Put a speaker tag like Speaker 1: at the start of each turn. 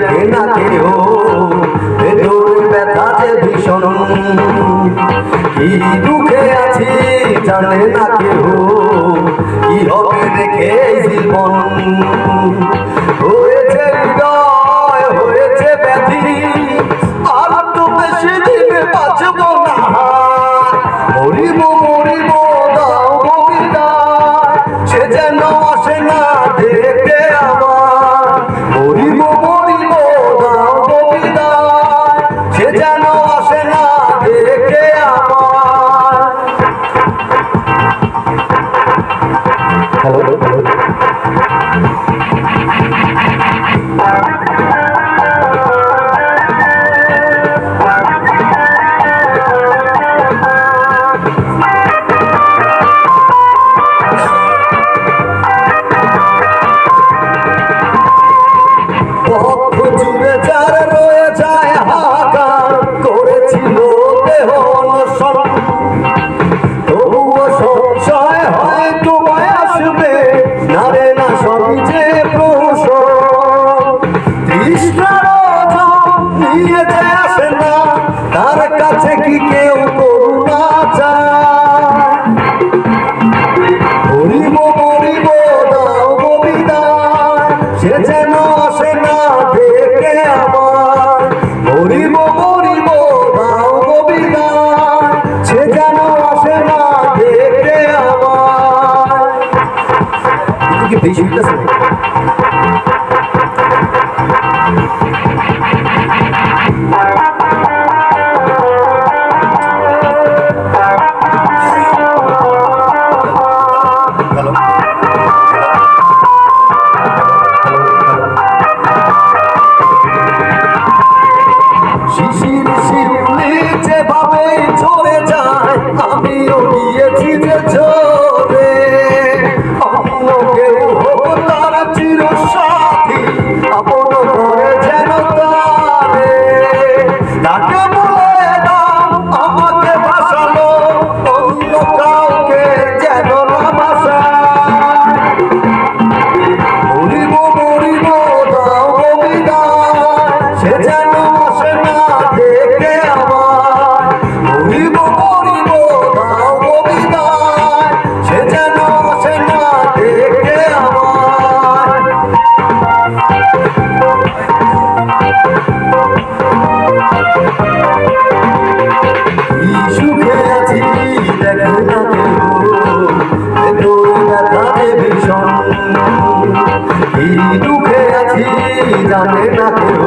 Speaker 1: দেখে না কেউ ভেতর ব্যথা যে ভীষণ কি দুঃখে আছি জানে না কেউ কি হবে দেখে জীবন Thank you. ফিরে আসে না, তার কাছে কি কেউ করুণা চায়? হরিব মরিব দাও সে যেন আসে না দেখে আমার। হরিব মরিব দাও বিদায় সে যেন আসে না দেখে আমার। Yeah. না